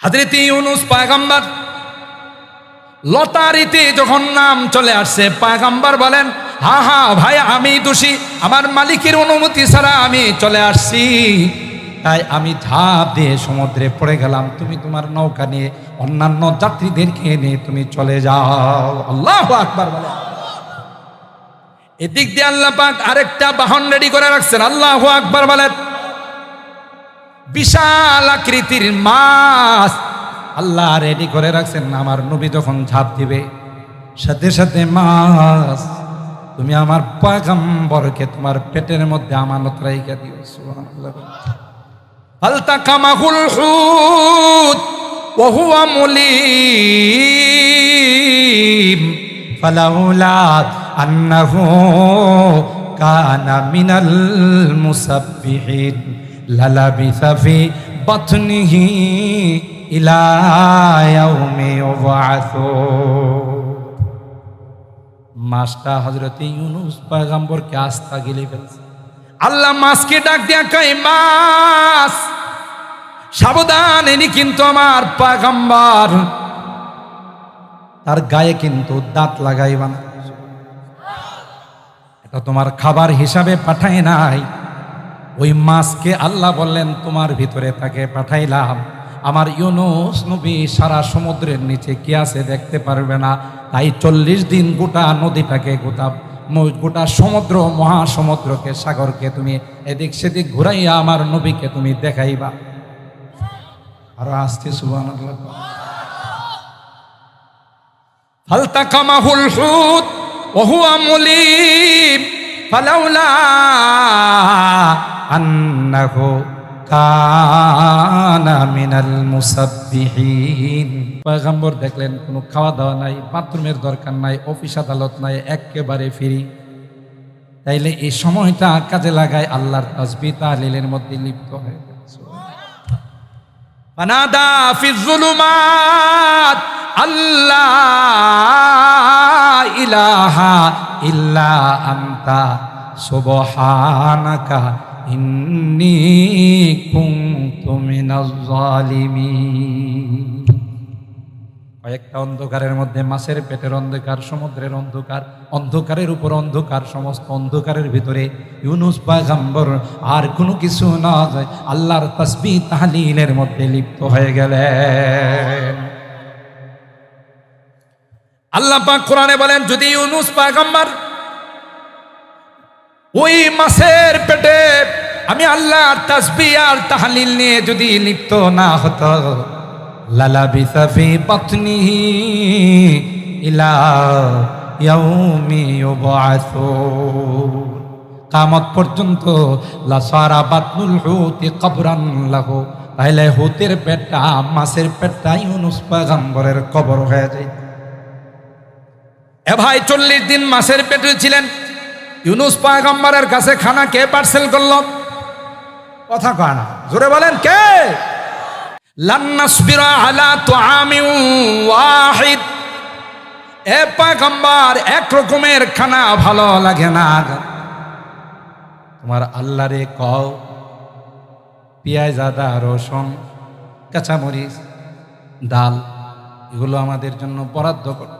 হাজরতি ইউনুস পায়গাম্বার, লতারিতে যখন নাম চলে আসছে, পায়গাম্বার বলেন, হা হা, ভাই, আমি দোষী, আমার মালিকের অনুমতি ছাড়া আমি চলে আসছি। তাই আমি ঝাঁপ দিয়ে সমুদ্রে পড়ে গেলাম, তুমি তোমার নৌকা নিয়ে, অন্যান্য যাত্রীদেরকে নিয়ে তুমি চলে যাও। আল্লাহ আকবার বলে এদিক দিয়ে আল্লাহ পাক আরেকটা বাহন রেডি করে রাখছেন। আল্লাহ আকবার বলেন বিশাল আকৃতির মাছ। আল্লাহ রেডি করে রাখছেন, আমার নবী যখন ঝাঁপ দিবে, সাথে সাথে মাছ, তুমি আমার পাগাম্বরকে তোমার পেটের মধ্যে আমানত রাইকা দিও ফালতাকামাহুল হুত ওয়া হুয়া মুলিম। ফালাউলা আন্নাহু কানা মিনাল মুসাব্বিহিন। লালাবিসা ফি বাতনিহি ইলা ইয়াউমি ইউবআসুন মাসটা হজরত ইউনুস পয়গম্বরকে আস্থা গিলে ফেলছে। আল্লাহ মাছকে ডাক দিয়া কই মাছ, সাবধান এনি কিন্তু আমার পয়গম্বর। তার গায়ে কিন্তু দাঁত লাগাইবা না। এটা তোমার খাবার হিসাবে পাঠায় নাই। ওই মাছকে আল্লাহ বললেন, তোমার ভিতরে তাকে পাঠাইলাম। আমার ইউনুস নবী সারা সমুদ্রের নিচে কি আছে দেখতে পারবে না। তাই চল্লিশ দিন গোটা নদীটাকে, গোটা গোটা সমুদ্র, মহাসমুদ্রকে, সাগরকে তুমি এদিক সেদিক ঘুরাইয়া আমার নবীকে তুমি দেখাইবা। আর আসতে সুবান হালতা হুত আন্নাহু কানা মিনাল মুসাব্বিহিন পয়গাম্বর দেখলেন কোনো খাওয়া দাওয়া নাই বাথরুমের দরকার নাই অফিস আদালত নাই একেবারে ফিরি। তাইলে এই সময়টা কাজে লাগায় আল্লাহর তাসবি তাহলিলের মধ্যে লিপ্ত হয়ে গেছে বানাদা ফিজুলুমাত আল্লাহ ইলাহা ইল্লা আন্তা সুবহানাকা কয়েকটা অন্ধকারের মধ্যে মাছের পেটের অন্ধকার, সমুদ্রের অন্ধকার, অন্ধকারের উপর অন্ধকার, সমস্ত অন্ধকারের ভিতরে ইউনুস পায়গাম্বর আর কোনো কিছু না যায়, আল্লাহর তসবি তাহলিলের মধ্যে লিপ্ত হয়ে গেলেন। আল্লাহ পাক কোরআনে বলেন, যদি ইউনুস পাগাম্বর ওই মাছের পেটে আমি আল্লাহর তসবি আর তাহলিল নিয়ে যদি লিপ্ত না হতো লালাবিসা ফি বাতনিহি ইলা কামত পর্যন্ত লাসারা বাতনুল হুতি কবরান লাহু। তাইলে হুতের পেটটা, মাছের পেটটা ইউনুস পয়গম্বরের কবর হয়ে যায়। এ ভাই চল্লিশ দিন মাছের পেটে ছিলেন। ইউনুস পয়গম্বরের কাছে খানা কে পার্সেল করল? কথা কয় না। জোরে বলেন, কে? এক রকমের খানা ভালো লাগে না তোমার আল্লাহরে কও, পেঁয়াজ, আদা, রসুন, কাঁচামরিচ, ডাল, এগুলো আমাদের জন্য বরাদ্দ করো।